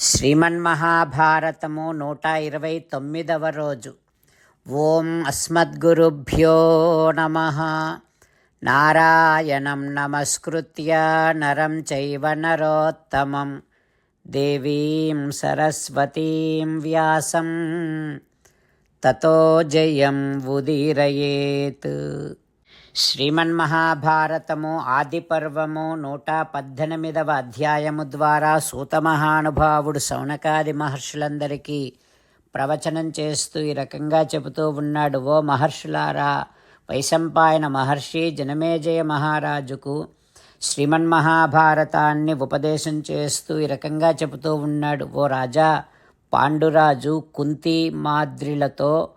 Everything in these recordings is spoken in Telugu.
శ్రీమన్మహాభారతము నూట ఇరవై తొమ్మిదవ రోజు. ఓం అస్మద్గురుభ్యో నమ. నారాయణం నమస్కృత్య నరం చైవ నరోత్తమం. దేవీం సరస్వతీం వ్యాసం. తతో జయం ఉదీరయేత్. శ్రీమన్మహాభారతము ఆదిపర్వము నూట పద్దెనిమిదవ అధ్యాయము ద్వారా సూతమహానుభావుడు సౌనకాది మహర్షులందరికీ ప్రవచనం చేస్తూ ఈ రకంగా చెబుతూ ఉన్నాడు. ఓ మహర్షులారా వైశంపాయన మహర్షి జనమేజయ మహారాజుకు శ్రీమన్మహాభారతాన్ని ఉపదేశం చేస్తూ ఈ రకంగా చెబుతూ ఉన్నాడు. ఓ రాజా పాండురాజు కుంతి మాద్రిలతో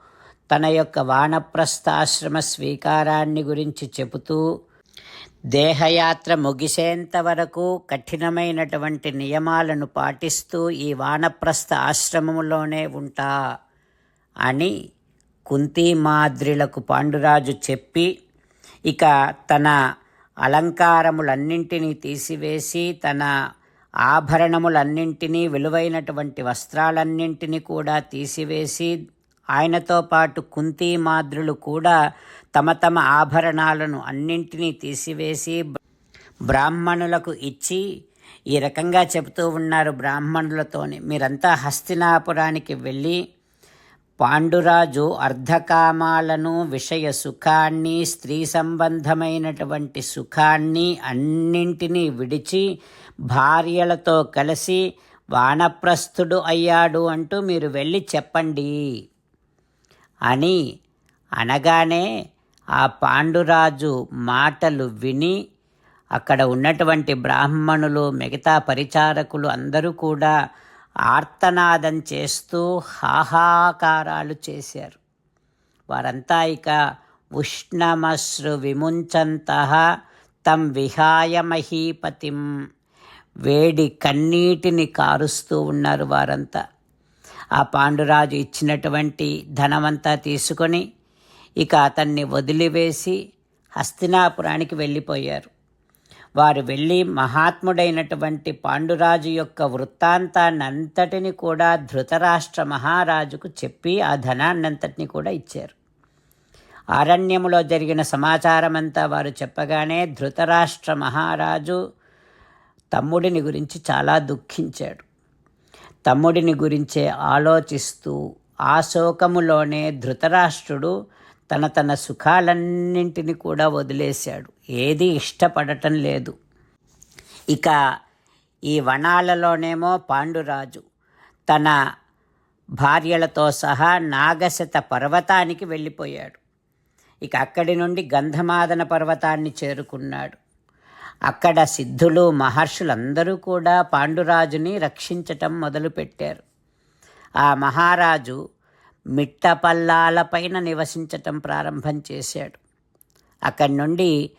తన యొక్క వానప్రస్థాశ్రమ స్వీకారాన్ని గురించి చెబుతూ దేహయాత్ర ముగిసేంత వరకు కఠినమైనటువంటి నియమాలను పాటిస్తూ ఈ వానప్రస్థ ఆశ్రమములోనే ఉంటా అని కుంతీమాద్రిలకు పాండురాజు చెప్పి ఇక తన అలంకారములన్నింటినీ తీసివేసి తన ఆభరణములన్నింటినీ విలువైనటువంటి వస్త్రాలన్నింటినీ కూడా తీసివేసి ఆయనతో పాటు కుంతి మాద్రులు కూడా తమ తమ ఆభరణాలను అన్నింటినీ తీసివేసి బ్రాహ్మణులకు ఇచ్చి ఈ రకంగా చెబుతూ ఉన్నారు బ్రాహ్మణులతోని. మీరంతా హస్తినాపురానికి వెళ్ళి పాండురాజు అర్ధకామాలను విషయ సుఖాన్ని స్త్రీ సంబంధమైనటువంటి సుఖాన్ని అన్నింటినీ విడిచి భార్యలతో కలిసి వానప్రస్థుడు అయ్యాడు అంటూ మీరు వెళ్ళి చెప్పండి. అని అనగానే ఆ పాండురాజు మాటలు విని అక్కడ ఉన్నటువంటి బ్రాహ్మణులు మిగతా పరిచారకులు అందరూ కూడా ఆర్తనాదం చేస్తూ హాహాకారాలు చేశారు. వారంతా ఇక ఉష్ణమశ్రు విముంచంత తం విహాయ మహీపతిం. వేడి కన్నీటిని కారుస్తూ ఉన్నారు వారంతా. ఆ పాండురాజు ఇచ్చినటువంటి ధనమంతా తీసుకొని ఇక అతన్ని వదిలివేసి హస్తినాపురానికి వెళ్ళిపోయారు. వారు వెళ్ళి మహాత్ముడైనటువంటి పాండురాజు యొక్క వృత్తాంతాన్నంతటిని కూడా ధృతరాష్ట్ర మహారాజుకు చెప్పి ఆ ధనాన్నంతటిని కూడా ఇచ్చారు. అరణ్యములో జరిగిన సమాచారమంతా వారు చెప్పగానే ధృతరాష్ట్ర మహారాజు తమ్ముడిని గురించి చాలా దుఃఖించాడు. తమ్ముడిని గురించే ఆలోచిస్తూ ఆ శోకములోనే ధృతరాష్ట్రుడు తన తన సుఖాలన్నింటిని కూడా వదిలేశాడు. ఏది ఇష్టపడటం లేదు. ఇక ఈ వనాలలోనేమో పాండురాజు తన భార్యలతో సహా నాగశత పర్వతానికి వెళ్ళిపోయాడు. ఇక అక్కడి నుండి గంధమాదన పర్వతాన్ని చేరుకున్నాడు. అక్కడ సిద్ధులు మహర్షులందరూ కూడా పాండురాజుని రక్షించటం మొదలుపెట్టారు. ఆ మహారాజు మిట్టపల్లాలపైన నివసించటం ప్రారంభం చేశాడు. అక్కడి నుండి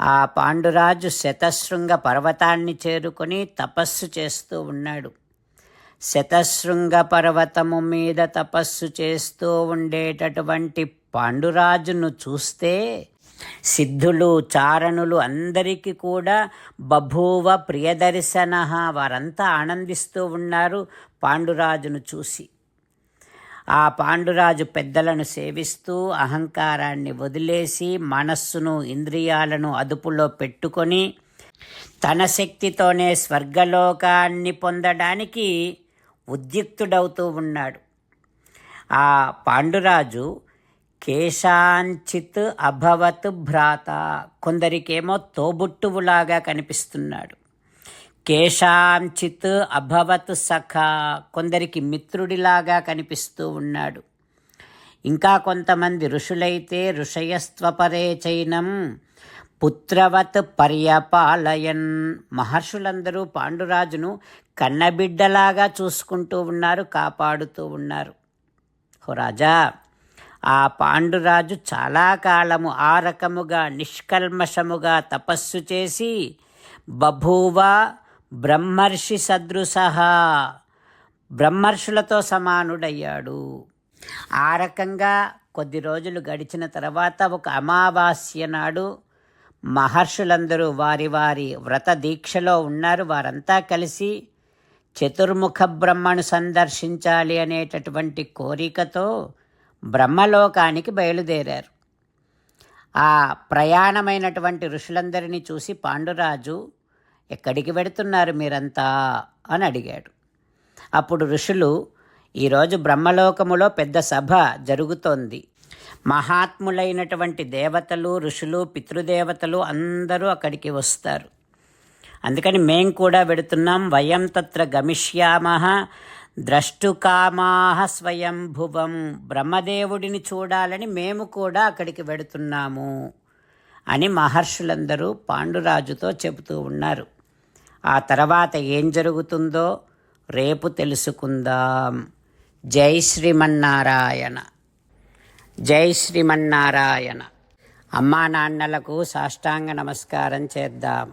ఆ పాండురాజు శతశృంగ పర్వతాన్ని చేరుకొని తపస్సు చేస్తూ ఉన్నాడు. శతశృంగ పర్వతము మీద తపస్సు చేస్తూ ఉండేటటువంటి పాండురాజును చూస్తే సిద్ధులు చారణులు అందరికీ కూడా బభూవ ప్రియదర్శన. వారంతా ఆనందిస్తూ ఉన్నారు పాండురాజును చూసి. ఆ పాండురాజు పెద్దలను సేవిస్తూ అహంకారాన్ని వదిలేసి మనస్సును ఇంద్రియాలను అదుపులో పెట్టుకొని తన శక్తితోనే స్వర్గలోకాన్ని పొందడానికి ఉద్యుక్తుడవుతూ ఉన్నాడు. ఆ పాండురాజు కేశాంచిత్ అభవత్ భ్రాత. కొందరికేమో తోబుట్టువులాగా కనిపిస్తున్నాడు. కేశాంచిత్ అభవత్ సఖ. కొందరికి మిత్రుడిలాగా కనిపిస్తూ ఉన్నాడు. ఇంకా కొంతమంది ఋషులైతే ఋషయస్త్వపరే చైనం. పుత్రవత్ పర్యపాలయన్. మహర్షులందరూ పాండురాజును కన్నబిడ్డలాగా చూసుకుంటూ ఉన్నారు కాపాడుతూ ఉన్నారు. హో రాజా ఆ పాండురాజు చాలా కాలము ఆ రకముగా నిష్కల్మషముగా తపస్సు చేసి బభూవ బ్రహ్మర్షి సదృశ బ్రహ్మర్షులతో సమానుడయ్యాడు. ఆ రకంగా కొద్ది రోజులు గడిచిన తర్వాత ఒక అమావాస్య నాడు మహర్షులందరూ వారి వారి వ్రత దీక్షలో ఉన్నారు. వారంతా కలిసి చతుర్ముఖ బ్రహ్మను సందర్శించాలి అనేటటువంటి కోరికతో బ్రహ్మలోకానికి బయలుదేరారు. ఆ ప్రయాణమైనటువంటి ఋషులందరినీ చూసి పాండురాజు ఎక్కడికి వెడుతున్నారు మీరంతా? అని అడిగాడు. అప్పుడు ఋషులు ఈరోజు బ్రహ్మలోకములో పెద్ద సభ జరుగుతోంది. మహాత్ములైనటువంటి దేవతలు ఋషులు పితృదేవతలు అందరూ అక్కడికి వస్తారు. అందుకని మేం కూడా వెడుతున్నాం. వయం తత్ర గమిష్యామ ద్రష్టుకామాహ స్వయంభువం. బ్రహ్మదేవుడిని చూడాలని మేము కూడా అక్కడికి వెడుతున్నాము అని మహర్షులందరూ పాండురాజుతో చెబుతూ ఉన్నారు. ఆ తర్వాత ఏం జరుగుతుందో రేపు తెలుసుకుందాం. జై శ్రీమన్నారాయణ. జై శ్రీమన్నారాయణ. అమ్మా నాన్నలకు సాష్టాంగ నమస్కారం చేద్దాం.